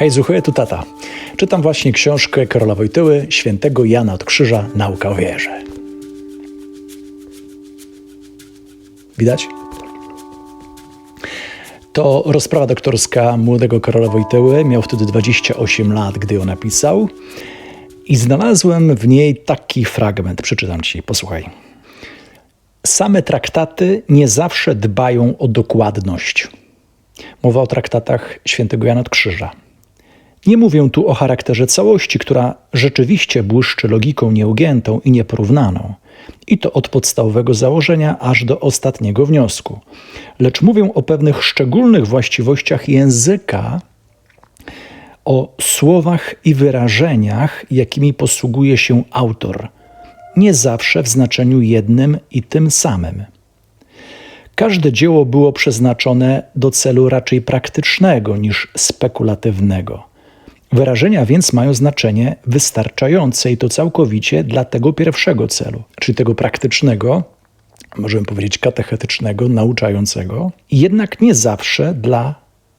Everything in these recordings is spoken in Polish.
Hej, zuchuje, tu tata. Czytam właśnie książkę Karola Wojtyły, świętego Jana od Krzyża, Nauka o wierze. Widać? To rozprawa doktorska młodego Karola Wojtyły. Miał wtedy 28 lat, gdy ją napisał. I znalazłem w niej taki fragment. Przeczytam ci, posłuchaj. Same traktaty nie zawsze dbają o dokładność. Mowa o traktatach świętego Jana od Krzyża. Nie mówię tu o charakterze całości, która rzeczywiście błyszczy logiką nieugiętą i nieporównaną. I to od podstawowego założenia aż do ostatniego wniosku. Lecz mówię o pewnych szczególnych właściwościach języka, o słowach i wyrażeniach, jakimi posługuje się autor, nie zawsze w znaczeniu jednym i tym samym. Każde dzieło było przeznaczone do celu raczej praktycznego niż spekulatywnego. Wyrażenia więc mają znaczenie wystarczające i to całkowicie dla tego pierwszego celu, czyli tego praktycznego, możemy powiedzieć katechetycznego, nauczającego, jednak nie zawsze dla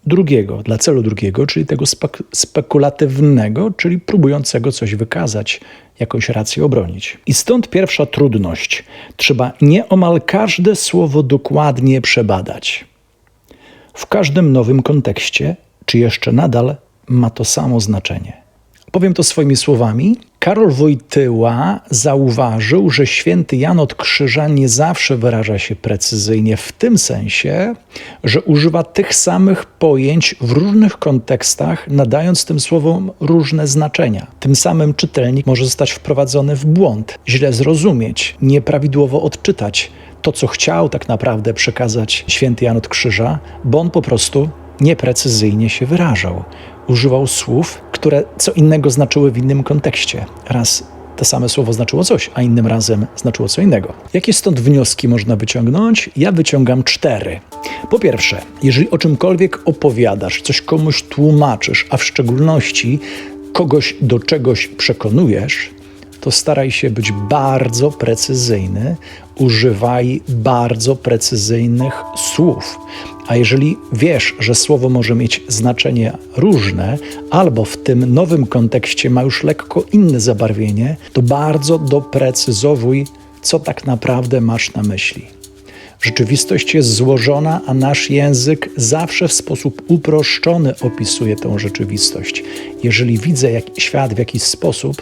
drugiego, dla celu drugiego, czyli tego spek spekulatywnego, czyli próbującego coś wykazać, jakąś rację obronić. I stąd pierwsza trudność. Trzeba nieomal każde słowo dokładnie przebadać. W każdym nowym kontekście, czy jeszcze nadal ma to samo znaczenie. Powiem to swoimi słowami. Karol Wojtyła zauważył, że święty Jan od Krzyża nie zawsze wyraża się precyzyjnie w tym sensie, że używa tych samych pojęć w różnych kontekstach, nadając tym słowom różne znaczenia. Tym samym czytelnik może zostać wprowadzony w błąd, źle zrozumieć, nieprawidłowo odczytać to, co chciał tak naprawdę przekazać święty Jan od Krzyża, bo on po prostu nieprecyzyjnie się wyrażał. Używał słów, które co innego znaczyły w innym kontekście. Raz to same słowo znaczyło coś, a innym razem znaczyło co innego. Jakie stąd wnioski można wyciągnąć? Ja wyciągam cztery. Po pierwsze, jeżeli o czymkolwiek opowiadasz, coś komuś tłumaczysz, a w szczególności kogoś do czegoś przekonujesz, to staraj się być bardzo precyzyjny, używaj bardzo precyzyjnych słów. A jeżeli wiesz, że słowo może mieć znaczenie różne, albo w tym nowym kontekście ma już lekko inne zabarwienie, to bardzo doprecyzowuj, co tak naprawdę masz na myśli. Rzeczywistość jest złożona, a nasz język zawsze w sposób uproszczony opisuje tę rzeczywistość. Jeżeli widzę jak świat w jakiś sposób,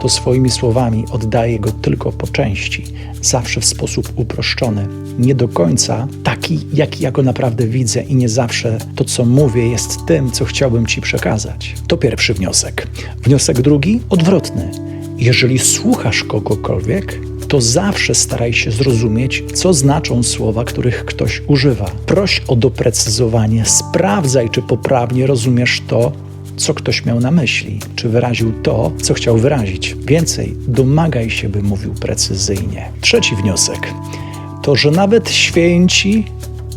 to swoimi słowami oddaję go tylko po części, zawsze w sposób uproszczony, nie do końca taki, jaki ja go naprawdę widzę, i nie zawsze to, co mówię, jest tym, co chciałbym Ci przekazać. To pierwszy wniosek. Wniosek drugi, odwrotny. Jeżeli słuchasz kogokolwiek, to zawsze staraj się zrozumieć, co znaczą słowa, których ktoś używa. Proś o doprecyzowanie, sprawdzaj, czy poprawnie rozumiesz to, co ktoś miał na myśli, czy wyraził to, co chciał wyrazić. Więcej, domagaj się, by mówił precyzyjnie. Trzeci wniosek to, że nawet święci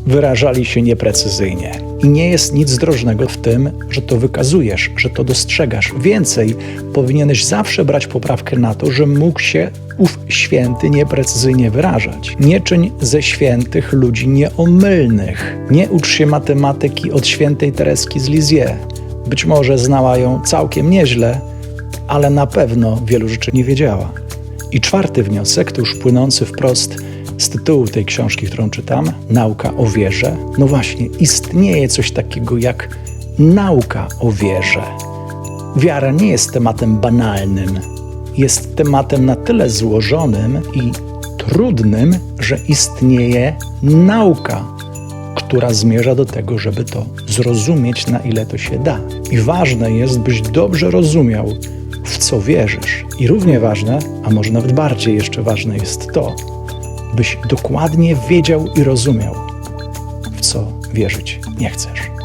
wyrażali się nieprecyzyjnie. I nie jest nic zdrożnego w tym, że to wykazujesz, że to dostrzegasz. Więcej, powinieneś zawsze brać poprawkę na to, że mógł się ów święty nieprecyzyjnie wyrażać. Nie czyń ze świętych ludzi nieomylnych. Nie ucz się matematyki od świętej Tereski z Lisieux. Być może znała ją całkiem nieźle, ale na pewno wielu rzeczy nie wiedziała. I czwarty wniosek, to już płynący wprost z tytułu tej książki, którą czytam, Nauka o wierze. No właśnie, istnieje coś takiego jak nauka o wierze. Wiara nie jest tematem banalnym, jest tematem na tyle złożonym i trudnym, że istnieje nauka która zmierza do tego, żeby to zrozumieć, na ile to się da. I ważne jest, byś dobrze rozumiał, w co wierzysz. I równie ważne, a może nawet bardziej jeszcze ważne jest to, byś dokładnie wiedział i rozumiał, w co wierzyć nie chcesz.